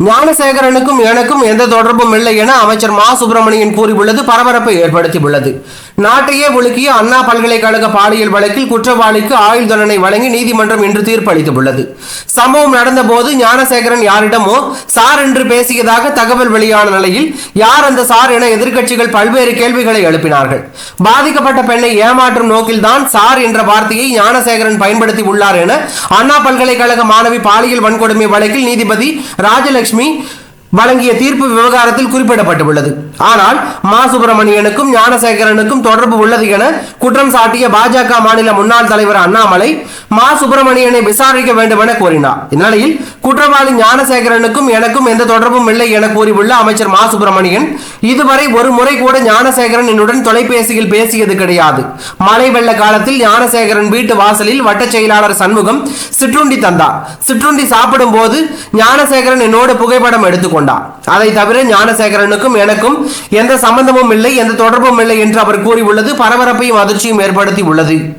ஞானசேகரனுக்கும் எனக்கும் எந்த தொடர்பும் இல்லை என அமைச்சர் மா. சுப்பிரமணியன் கூறியுள்ளது. பரபரப்பை ஏற்படுத்தியுள்ளது. நாட்டையே ஒழுக்கிய அண்ணா பல்கலைக்கழக பாலியல் வழக்கில் குற்றவாளிக்கு ஆயுள் தண்டனை வழங்கி நீதிமன்றம் இன்று தீர்ப்பு அளித்துள்ளது சம்பவம் நடந்தபோது ஞானசேகரன் யாரிடமோ சார் என்று பேசியதாக தகவல் வெளியான நிலையில் யார் அந்த சார் என எதிர்க்கட்சிகள் பல்வேறு கேள்விகளை எழுப்பினார்கள். பாதிக்கப்பட்ட பெண்ணை ஏமாற்றும் நோக்கில்தான் சார் என்ற வார்த்தையை ஞானசேகரன் பயன்படுத்தி உள்ளார் என அண்ணா பல்கலைக்கழக மாணவி பாலியல் வன்கொடுமை வழக்கில் நீதிபதி ராஜலட்சுமி me? வழங்கிய தீர்ப்பு விவகாரத்தில் குறிப்பிடப்பட்டுள்ளது. ஆனால் மா. சுப்பிரமணியனுக்கும் ஞானசேகரனுக்கும் தொடர்பு உள்ளது என குற்றம் சாட்டிய பாஜக மாநில முன்னாள் தலைவர் அண்ணாமலை மா. சுப்பிரமணியனை விசாரிக்க வேண்டும் என கூறினார் இந்நிலையில் குற்றவாளி ஞானசேகரனுக்கும் எனக்கும் எந்த தொடர்பும் இல்லை என கூறியுள்ள அமைச்சர் மா. சுப்பிரமணியன் இதுவரை ஒரு முறை கூட ஞானசேகரன் என்னுடன் தொலைபேசியில் பேசியது கிடையாது. மழை வெள்ள காலத்தில் ஞானசேகரன் வீட்டு வாசலில் வட்டச் செயலாளர் சண்முகம் சிற்றுண்டி தந்தார். சிற்றுண்டி சாப்பிடும் போது ஞானசேகரன் என்னோடு புகைப்படம் எடுத்துக்கொண்டார் அதை தவிர ஞானசேகரனுக்கும் எனக்கும் எந்த சம்பந்தமும் இல்லை எந்த தொடர்பும் இல்லை என்று அவர் கூறியுள்ளது. பரபரப்பையும் அதிர்ச்சியும் ஏற்படுத்தி உள்ளது